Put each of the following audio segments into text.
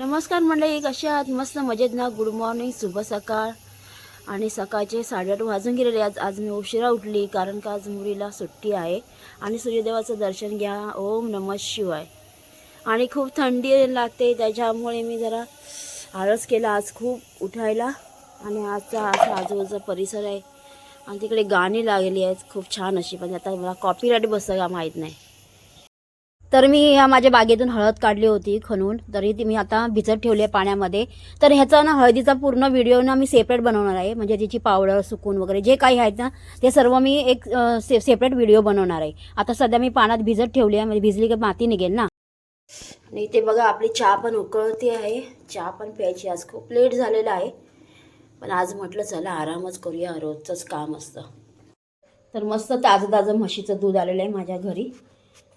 नमस्कार मंडळी कशा आहात? मस्त मजेत ना? गुड मॉर्निंग शुभ सकाळ. आणि सकाळचे साडेआठ वाजून गेलेले आज. आज मी उशिरा उठली कारण का आज मुलीला सुट्टी आहे. आणि सूर्यदेवाचं दर्शन घ्या. ओम नमः शिवाय. आणि खूप थंडी लागते त्याच्यामुळे मी जरा आळस केला. आज खूप उठायला. आणि आजचा असा आजूबाजूचा परिसर आहे. आणि तिकडे गाणी लागलेली आहेत. खूप छान अशी. पण आता मला कॉपीराईट बसतं का माहीत नाही. तर मी ह्या माझ्या बागेतून हळद काढली होती खणून. तरी ती मी आता भिजत ठेवली आहे पाण्यामध्ये. तर ह्याचा ना हळदीचा पूर्ण व्हिडिओ ना मी सेपरेट बनवणार आहे. म्हणजे तिची पावडर सुकून वगैरे जे काही आहेत ना ते सर्व मी एक से सेपरेट व्हिडिओ बनवणार आहे. आता सध्या मी पाण्यात भिजत ठेवली आहे. म्हणजे भिजली की माती निघेल ना. आणि इथे बघा आपली चहा पण उकळती आहे. चहा पण प्यायची. आज खूप लेट झालेला आहे. पण आज म्हटलं चला आरामच करूया. रोजचंच काम असतं. तर मस्त ताजं ताजं म्हशीचं दूध आलेलं आहे माझ्या घरी.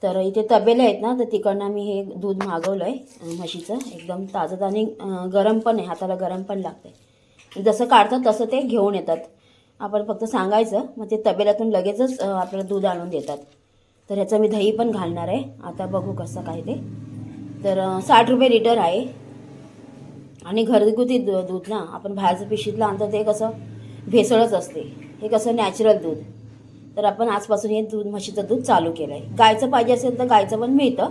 तर इथे तबेले आहेत ना तर तिकडनं मी हे दूध मागवलं आहे म्हशीचं. एकदम ताजं आणि गरम पण आहे हाताला गरम पण लागते जसं काढतात तसं ते घेऊन येतात. आपण फक्त सांगायचं मग ते तबेल्यातून लगेचच आपल्याला दूध आणून देतात. तर ह्याचं मी दही पण घालणार आहे. आता बघू कसं काय ते. तर साठ रुपये लिटर आहे. आणि घरगुती दूध ना आपण बाहेरचं पिशीतलं आणतो ते कसं भेसळच असते. हे कसं नॅचरल दूध. तर आपण आजपासून हे दूध म्हशीचं दूध चालू केलं आहे गायचं पाहिजे असेल तर गायचं पण मिळतं.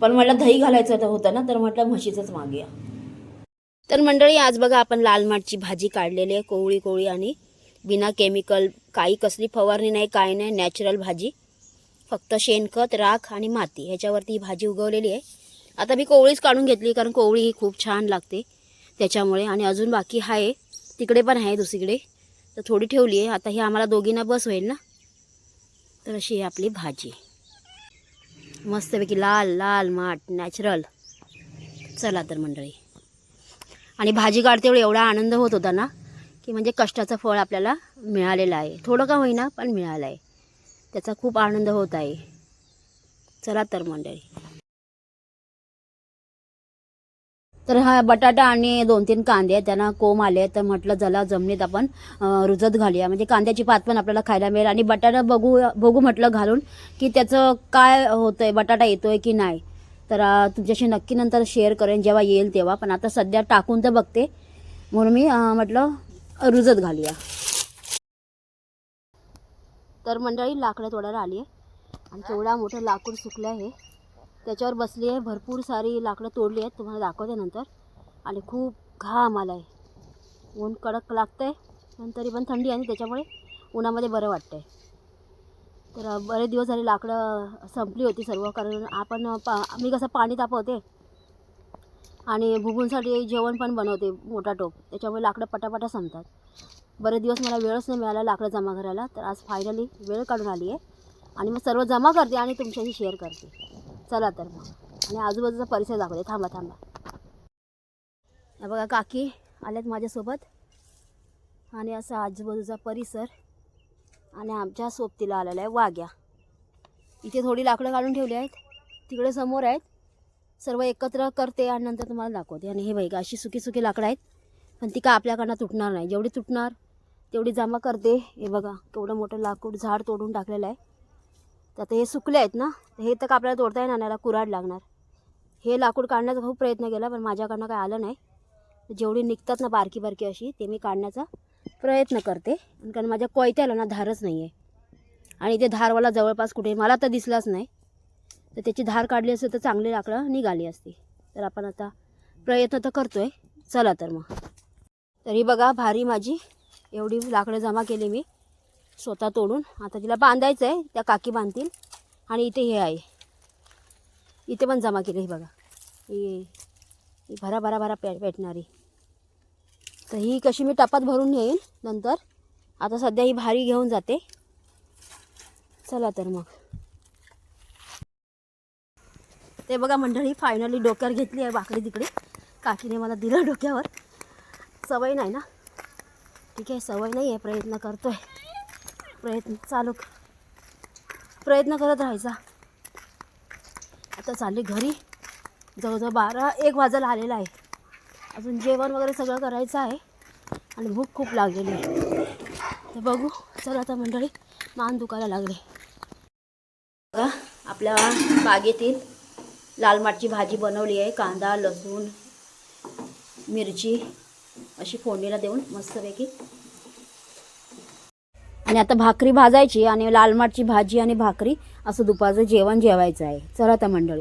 पण मला दही घालायचं होतं- होतं ना तर म्हटलं म्हशीचंच मागूया. तर मंडळी आज बघा आपण लाल माठची भाजी काढलेली आहे कोवळी कोवळी आणि बिना केमिकल काही कसली फवारणी नाही काही नाही नॅचरल भाजी. फक्त शेणखत राख आणि माती ह्याच्यावरती ही भाजी उगवलेली आहे. आता मी कोवळीच काढून घेतली कारण कोवळी ही खूप छान लागते त्याच्यामुळे. आणि अजून बाकी आहे तिकडे पण आहे दुसरीकडे. तर थोडी ठेवली आहे. आता ही आम्हाला दोघींना बस होईल ना? तर अशी आहे आपली भाजी. मस्तपैकी लाल लाल माठ नॅचरल चला तर मंडळी. आणि भाजी काढते वेळी एवढा आनंद होत होता ना की म्हणजे कष्टाचं फळ आपल्याला मिळालेलं आहे. थोडं का होईना पण मिळालं आहे. त्याचा खूप आनंद होत आहे. चला तर मंडळी. तर हा बटाटा आणि दोन तीन कांदे आहेत त्यांना कोंब आले तर म्हटलं जला जमिनीत आपण रुजत घालूया. म्हणजे कांद्याची पात पण आपल्याला खायला मिळेल. आणि बटाटा बघू बघू म्हटलं घालून की त्याचं काय होतंय बटाटा येतोय की नाही. तर तुमच्याशी नक्की नंतर शेअर करेन जेव्हा येईल तेव्हा. पण आता सध्या टाकून तर बघते. म्हणून मी म्हटलं रुजत घालूया. तर मंडळी लाकडं तोडायला आली आहे आणि तेवढा मोठं लाकूड सुकलं आहे त्याच्यावर बसली आहे. भरपूर सारी लाकडं तोडली आहेत. तुम्हाला दाखवते नंतर. आणि खूप घाम आला आहे ऊन कडक लागतं आहे पण तरी पण थंडी आहे त्याच्यामुळे उन्हामध्ये बरं वाटतं आहे तर बरे बरेच दिवस झाले लाकडं संपली होती सर्व कारण आपण पा मी कसं पाणी तापवते आणि भुगूनसाठी जेवण पण बनवते मोठा टोप. त्याच्यामुळे लाकडं पटापटा संपतात. बरेच दिवस मला वेळच नाही मिळाला लाकडं जमा करायला. तर आज फायनली वेळ काढून आली आहे. आणि मग सर्व जमा करते आणि तुमच्याशी शेअर करते. चला तर मग. आणि आजूबाजूचा परिसर दाखवते. थांबा थांबा. बघा काकी आल्यात माझ्यासोबत. आणि असा आजूबाजूचा परिसर. आणि आमच्या सोबतीला आलेला आहे वाघ्या. इथे थोडी लाकडं काढून ठेवली आहेत. तिकडे समोर आहेत. सर्व एकत्र करते आणि नंतर तुम्हाला दाखवते. आणि हे बघा अशी सुकी सुकी लाकडं आहेत. पण ती का आपल्याकडनं तुटणार नाही. जेवढी तुटणार तेवढी जमा करते. हे बघा केवढं मोठं लाकूड झाड तोडून टाकलेलं आहे. तर आता हे सुकले आहेत ना तर हे तर का आपल्याला तोडता येणार नाही कुराड कुऱ्हाड लागणार. हे लाकूड काढण्याचा खूप प्रयत्न केला पण माझ्याकडनं काय आलं नाही. जेवढी निघतात ना बारकी बारकी अशी ते मी काढण्याचा प्रयत्न करते. आणि कारण माझ्या कोयत्याला ना धारच नाही आहे आणि ते धारवाला जवळपास कुठे मला तर दिसलाच नाही. तर त्याची धार काढली असते तर चांगली लाकडं निघाली असती. तर आपण आता प्रयत्न तर करतो आहे चला तर मग. तरी बघा भारी माझी एवढी लाकडं जमा केली मी. स्वतः तोडून आता तिला बांधायचं आहे त्या काकी बांधतील. आणि इथे हे आहे. इथे पण जमा केलं हे बघा. ही भरा भरा भरा पे पेटणारी. तर ही कशी मी टपात भरून घेईन नंतर. आता सध्या ही भारी घेऊन जाते. चला तर मग. ते बघा मंडळी फायनली डोक्यावर घेतली आहे बाकडी तिकडे. काकीने मला दिलं डोक्यावर. सवय नाही ना? ठीक आहे सवय नाही आहे प्रयत्न करतो आहे प्रयत्न चालू प्रयत्न करत राहायचा. आता चालली घरी. जवळजवळ बारा एक वाजायला आलेला आहे. अजून जेवण वगैरे सगळं करायचं आहे. आणि भूक खूप लागलेली आहे. तर बघू चला आता मंडळी मान दुखायला लागले. बघा आपल्या बागेतील लाल माठची भाजी बनवली आहे. कांदा लसूण मिरची अशी फोडणीला देऊन मस्तपैकी आणि आता भाकरी भाजायची आणि लालमाटची भाजी आणि भाकरी असं दुपारचं जेवण जेवायचं आहे. चला आता मंडळी.